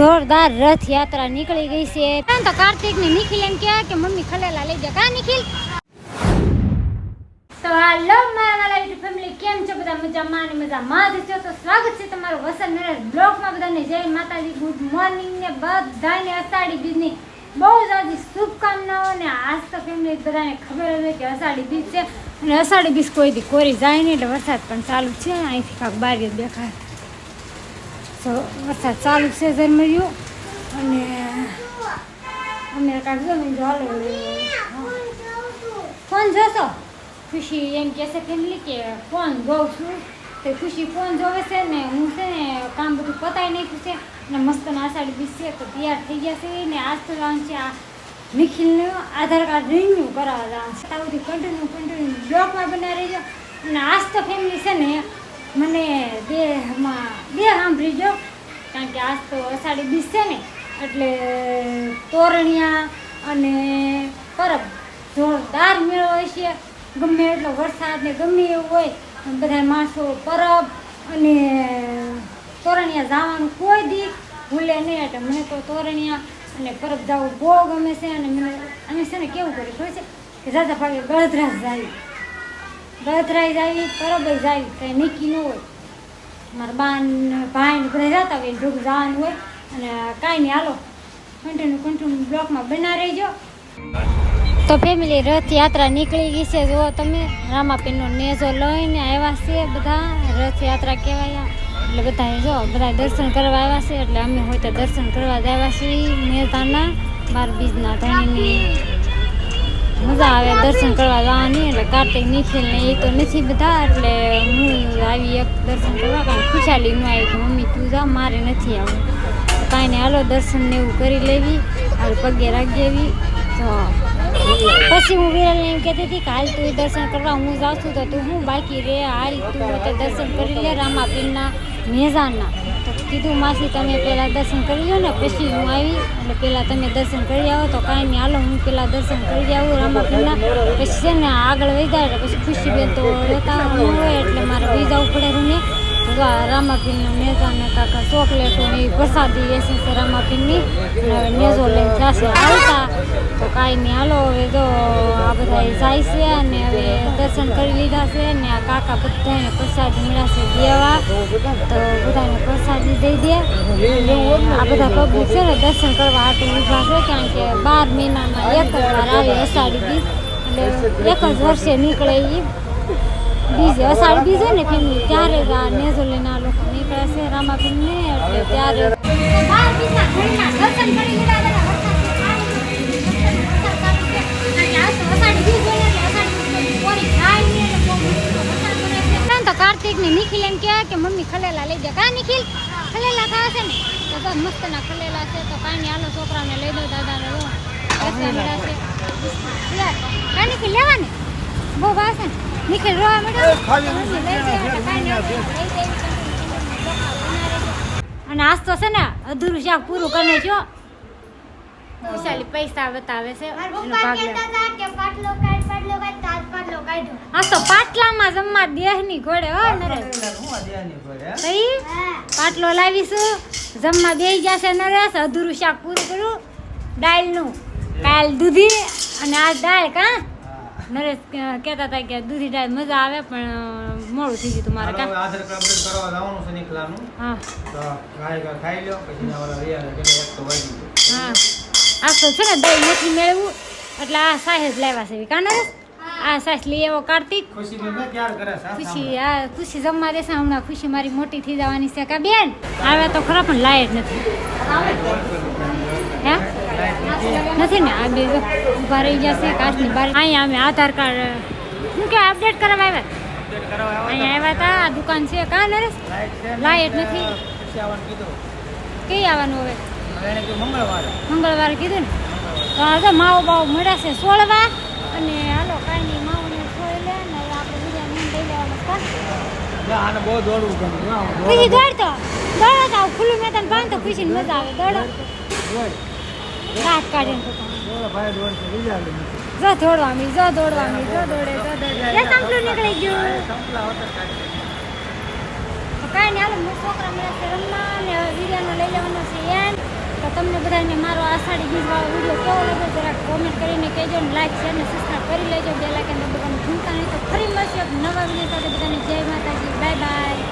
જોરદાર રથયાત્રા નીકળી ગઈ છે. તો કાર્તિક ને નિખિલ એમ કહે કે મમ્મી ખલેલા લઈ જા. કા નિખિલ? તો હાલો મારા વાલા યુટ્યુબ ફેમિલી કેમ છો? બધા મજામાં અને મજામાં જ છો? તો સ્વાગત છે તમારું વસંત નરેશ બ્લોગમાં બધાને. જય માતાજી ગુડ મોર્નિંગ ને બધાને અષાઢી બીજની બહુ જ આજી શુભકામનાઓ ને આજ તો ફેમિલી બધાને ખબર હોય કે અષાઢી બીજ છે. અને અષાઢી બીજ કોઈ દી કોરી જાય નહીં, એટલે વરસાદ પણ ચાલુ છે. અહીંથી કાંક બાર દેખાય. વરસાદ ચાલુ છે ઝરમર્યું અને અમે કાંક જમીન હાલો ફોન જોશો? ખુશી એમ કહે છે ફેમિલી કે ફોન જોઉં છું. તો ખુશી ફોન જોવે છે ને હું છે ને કામ બધું પતાવી નાખ્યું છે. ને મસ્ત નાસાડી બીજ છે, તો તૈયાર થઈ ગયા છે. ને આજ તો જવાનું છે આ નિખિલનું આધાર કાર્ડ રિન્યુ કરાવવા જવાનું છે. ત્યાં સુધી કન્ટિન્યુ કન્ટિન્યુ બ્લોકમાં બનાવી રહેજો અને આજ તો ફેમિલી છે ને મને દેહમાં દેહ સાંભળી જો. કારણ કે આજ તો અષાઢી બીજ છે ને, એટલે તોરણિયા અને પરબ જોરદાર મેળો હોય છે. ગમે એટલો વરસાદ ને ગમે એવું હોય બધા માણસો પરબ અને તોરણિયા જવાનું કોઈ દી ભૂલે નહીં. એટલે મને તો તોરણિયા અને પરબ જવું બહુ ગમે છે. અને મને અમે છે ને કેવું કર્યું ખબર છે? કે જાતા ભાગે ગળધરાસ જાય ગળધરાઈ જાય પરબ જાય. કંઈ નીકી ન હોય. મારા બાન, ભાઈ ને બધા જતા હોય, ઢોક જવાનું હોય. અને કાંઈ નહીં, હાલો. કન્ટિન્યુ કન્ટિન્યુ બ્લોકમાં બના રહેજો. તો ફેમિલી રથયાત્રા નીકળી ગઈ છે. જુઓ તમે રામાપીનો નેજો લઈને આવ્યા છે બધા. રથયાત્રા કહેવાય. એટલે બધા જો બધા દર્શન કરવા આવ્યા છે. એટલે અમે હોય તો દર્શન કરવા જ આવ્યા છીએ. નેતાના બાર બીજના ધણીની. મજા આવે, દર્શન કરવા જવાની, એટલે કાર્તિક, નિખિલ ને એ તો નથી બધા, એટલે હું આવી એક દર્શન કરવા, કારણ ખુશાલી હું આવી કે, મમ્મી, તું જા, મારે નથી આવું કાંઈ નહીં હાલો, દર્શન ને એવું કરી લેવી, હાલ પગે રાખી દેવી તો પછી હું વિરલને એમ કહેતી હતી કે, હાલ તું દર્શન કરવા, હું જાઉં છું, તો તું હું બાકી રે, હાલ તું દર્શન કરી લે, રામાપીરના મેઝાનના કીધું માસી, તમે પહેલાં દર્શન કરી લો ને, પછી હું આવી એટલે પહેલાં તમે દર્શન કરી આવો તો કાંઈ નહીં. હાલો, હું પહેલાં દર્શન કરી આવું રામાપીરના પછી છે ને આગળ વહી એટલે પછી ખુશીબેન તો રહેતા ન હોય એટલે મારે વહી જવું પડે રૂને રામાપીરના નેઝાને કાકા ચોકલેટો ને એ પ્રસાદી એસી છે રામાપીરની. અને હવે નેઝો લઈને જશે આવતા. તો કાંઈ નહીં. હાલો, હવે જો આ બધા જાય છે અને હવે દર્શન કરી લીધા છે ને આ કાકા બધાને પ્રસાદી છે દેવા. તો બધાને પ્રસાદી દઈ દે. અને આ બધા પબ્લિક છે ને દર્શન કરવા હાટું ઊભા છે કારણ કે બાર મહિનામાં એક જ વાર આવે અષાઢી એટલે એક જ વર્ષે નીકળે એ બીજે. અષાઢી બીજ ને ફેમિલી ત્યારે જ આ નેઝો લઈને આ લોકો નીકળે છે રામાપીરને એટલે ત્યારે તો કાર્તિકની નિખિલ એમ કહે કે મમ્મી ખલેલા લઈ દે. કા નિખિલ? ખલેલા ખાવા છે ને? તો મસ્ત ના ખલેલા છે. તો કાંઈ નહીં હાલો છોકરાને લઈ દો દાદાને લો. છે. યાર કા નિખિલ લેવા ને બહુ ભાવ ને નિખિલ રોવા મળ્યો? અને આજ તો છે ને અધૂરું શાક પૂરું કરી છો વિશાલી પૈસા બતાવે છે. તો પાટલામાં જમવા દેહની ઘોડે હો નરેશ પાટલો લાવીશું. જમવા બેસી જશે નરેશ અધૂરું શાક પૂરું કરું. દાળનું કાલ દૂધી અને આ દાળ કા? નરેશ કહેતા હતા કે દૂધી દાળ મજા આવે પણ મોડું થઈ ગયું તમારે કામ આધાર કાર્ડ કરવા જવાનું છે નીકળવાનું હા. તો ગાય ગા ખાઈ લ્યો પછી ના ઓલા રહ્યા કે એક તો વાગી ગયું. હા. આ તો છે ને દહીં નથી મેળવું એટલે આ સાહેબ લાવ્યા છે. કા નરેશ? આ સાસ લઈ આવો કાર્તિક. ખુશી ખુશી આ ખુશી જમવા દેશે હમણાં. ખુશી મારી મોટી થઈ જવાની છે. કા બેન? આવે તો ખરા પણ લાયક નથી. હે. નથી ને? આ બે ઊભા રહી જશે કાચની બાર. અહીંયા અમે આધાર કાર્ડ શું કે અપડેટ કરવા આવ્યા? અહીંયા આવ્યા હતા આ દુકાન છે. કા નરેશ? ને? લાઈટ નથી. પછી કઈ આવવાનું હવે? હવે મંગળવારે કીધું ને? તો આજે માવો બાવો મળ્યા છે સોળવા. અને હાલો, કાંઈ નહીં, માવને સોળી લે ને આપણે બીજા નીમ લઈ લેવાનું બહુ દોડવું ગમે ખુશી દોડવું. દોડતો દોડો તો ખુલ્લું મેદાન બાંધતો તો ખુશીને મજા આવે. દોડ. રાત કાઢીને તો. જો જો જો દોડે જો દોડે. સંપલું નીકળી ગયું. કાંઈ નહીં હાલો છોકરા છે રમવા ને લઈ લેવાનો છે એન તો તમને બધાને મારો આષાઢી બીજવાળો વીડિયો કેવો લાગ્યો જરાક કોમેન્ટ કરીને કહેજો ને લાઈક શેર ને સબસ્ક્રાઈબ કરી લેજો. બે લાગે દબાવવાનું ભૂલતા નહીં. તો ફરી મળશે નવા વીડિયો સાથે. બધાને જય માતાજી. Bye bye